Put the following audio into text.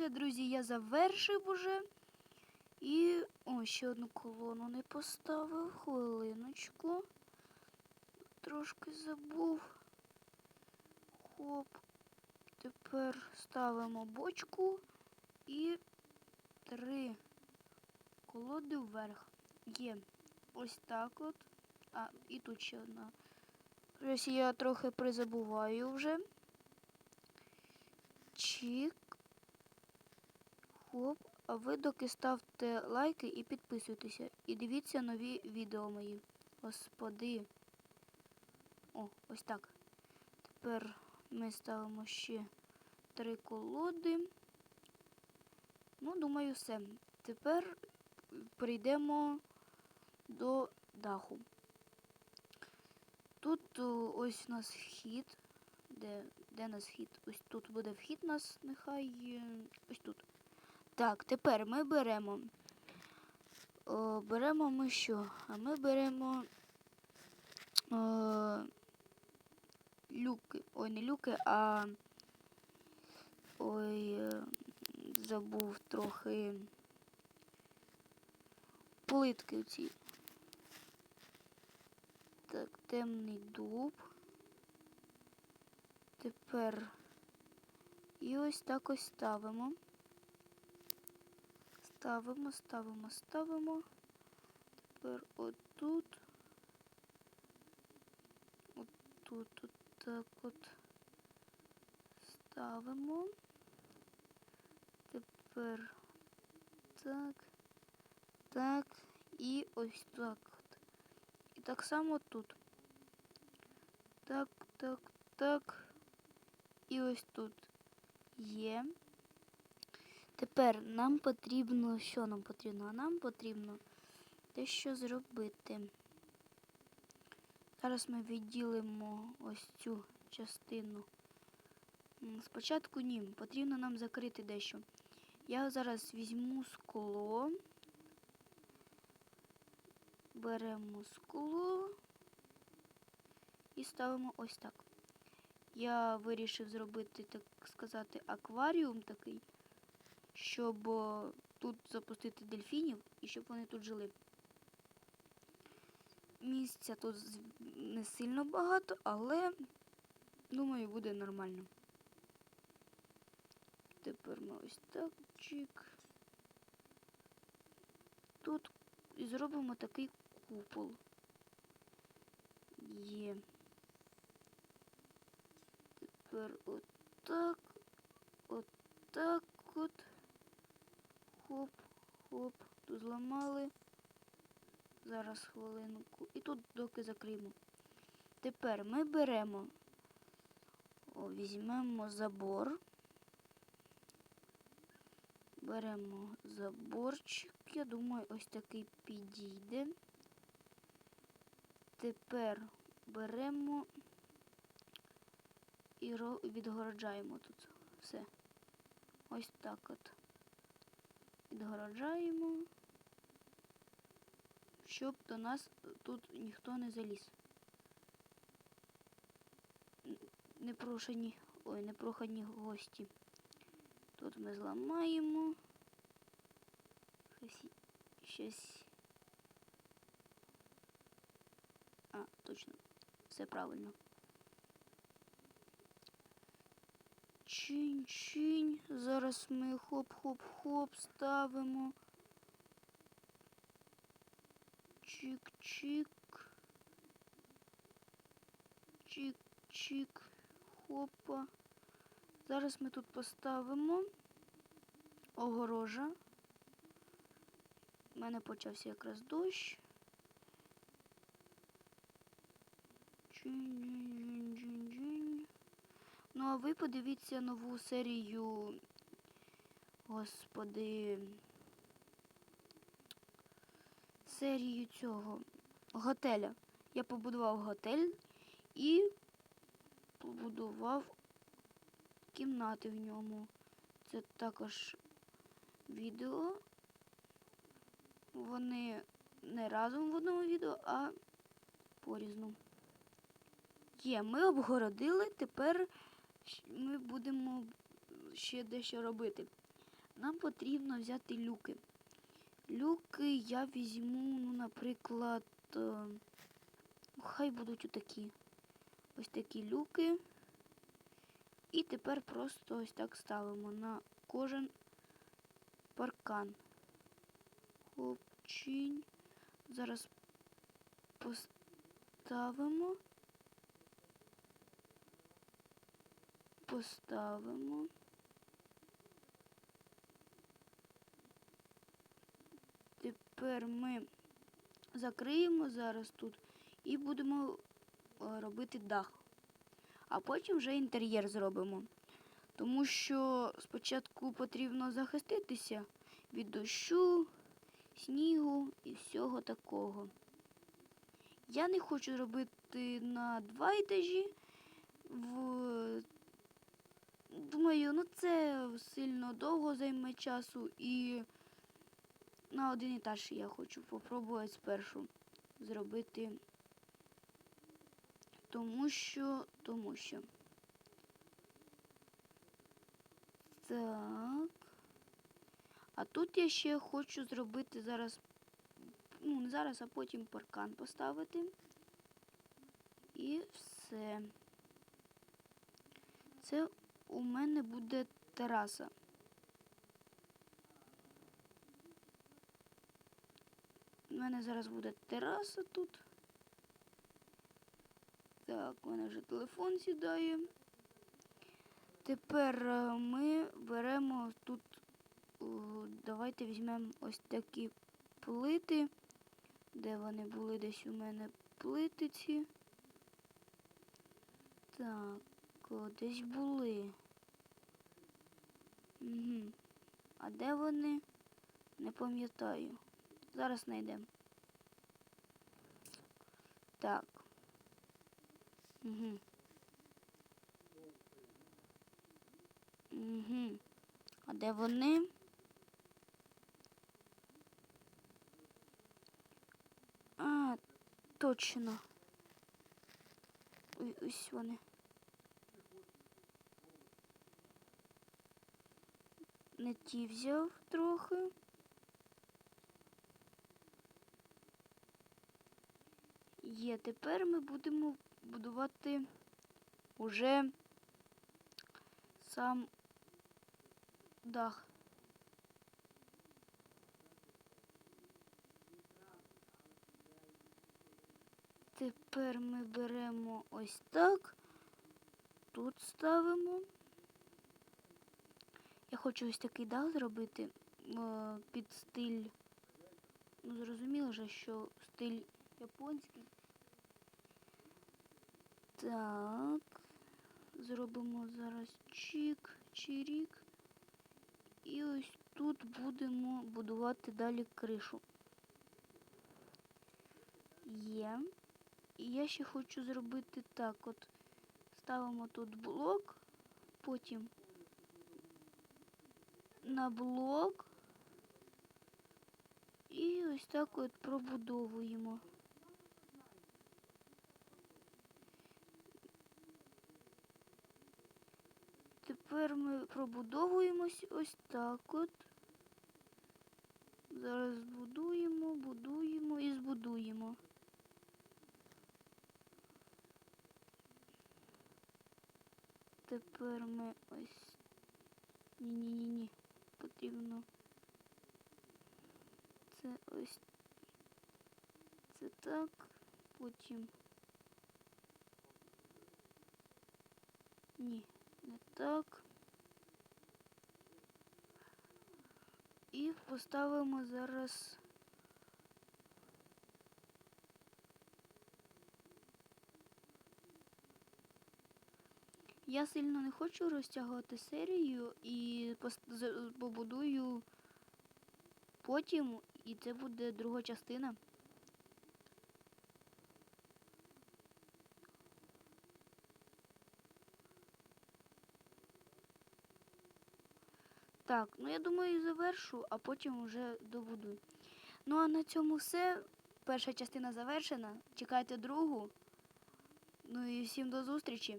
все, друзі, я завершив уже. І. О, ще одну колону не поставив. Хвилиночку. Трошки забув. Хоп. Тепер ставимо бочку і три колоди вверх. Є. Ось так от. А, і тут ще одна. Ось я трохи призабуваю вже. Чик. Хоп. А ви доки ставте лайки і підписуйтеся. І дивіться нові відео мої. Господи. О, ось так. Тепер ми ставимо ще три колоди. Ну, думаю, все. Тепер перейдемо до даху. Тут ось у нас вхід. Де, де нас вхід? Ось тут буде вхід у нас, нехай е, ось тут. Так, тепер ми беремо. О, беремо ми що? А ми беремо о, люки. Ой, не люки, а ой, е, забув трохи плитки ці. Так, темний дуб. Тепер і ось так ось ставимо. Ставимо, ставимо, ставимо. Тепер отут. Отут, от так от ставимо. Тепер так, так і ось так от. І так само тут. Так, так, так. І ось тут є. Тепер нам потрібно, що нам потрібно? А Нам потрібно дещо зробити. Зараз ми відділимо ось цю частину. Спочатку ні, потрібно нам закрити дещо. Я зараз візьму скло. Беремо скло і ставимо ось так. Я вирішив зробити, так сказати, акваріум такий, щоб тут запустити дельфінів і щоб вони тут жили. Місця тут не сильно багато, але думаю, буде нормально. Тепер ми ось так чик. Тут і зробимо такий купол. Є. Тепер отак, отак от. Хоп, хоп, тут зламали. Зараз хвилинку. І тут доки закриємо. Тепер ми беремо, о, візьмемо забор. Беремо заборчик. Я думаю, ось такий підійде. Тепер беремо і відгороджаємо тут все. Ось так от. Відгороджаємо, щоб до нас тут ніхто не заліз. Непрошені, ой, непрохані гості. Тут ми зламаємо. Щось- Щось. А, точно. Все правильно. Чинь-чинь. Зараз ми хоп-хоп-хоп ставимо. Чик-чик. Чик-чик. Хопа. Зараз ми тут поставимо огорожа. У мене почався якраз дощ. Чинь-чинь-чинь-чинь. Ви подивіться нову серію. Господи. Серію цього готеля. Я побудував готель і побудував кімнати в ньому. Це також відео. Вони не разом в одному відео, а порізну. Є, ми обгородили, тепер ми будемо ще дещо робити. нам потрібно взяти люки. Люки я візьму, ну, наприклад, е, ну, хай будуть отакі. Ось такі люки. І тепер просто ось так ставимо на кожен паркан. Хлопчинь. Зараз поставимо. Поставимо. Тепер ми закриємо зараз тут і будемо е, робити дах. А потім вже інтер'єр зробимо. Тому що спочатку потрібно захиститися від дощу, снігу і всього такого. Я не хочу робити на два етажі. В... Думаю, ну це сильно довго займе часу і на один етаж я хочу попробувати спершу зробити. Тому що, тому що. Так. А тут я ще хочу зробити зараз, ну, не зараз, а потім паркан поставити. І все. У мене буде тераса. У мене зараз буде тераса тут. Так, у мене вже телефон сідає. Тепер е, ми беремо тут, давайте візьмемо ось такі плити. Де вони були десь у мене плитиці? Так, о, десь були. Угу. А де вони? Не пам'ятаю. Зараз знайдемо. Так. Угу. Угу. А де вони? А, точно. Ось вони. Не ті взяв трохи. Є, тепер ми будемо будувати уже сам дах. Тепер ми беремо ось так, тут ставимо. Хочу ось такий дах зробити е, під стиль. Ну, зрозуміло же, що стиль японський. Так. Зробимо зараз чик, чирік. І ось тут будемо будувати далі кришу. Є. І я ще хочу зробити так. От ставимо тут блок, потім на блок. І ось так от пробудовуємо. Тепер ми пробудовуємось ось так от. Зараз будуємо, будуємо і збудуємо. Тепер ми ось. Ні-ні-ні-ні. Потрібно. Це ось. Це так. Потім. Ні, не так. І поставимо зараз. Я сильно не хочу розтягувати серію і побудую потім, і це буде друга частина. Так, ну я думаю, завершу, а потім вже добуду. Ну а на цьому все. Перша частина завершена. Чекайте другу. Ну і всім до зустрічі.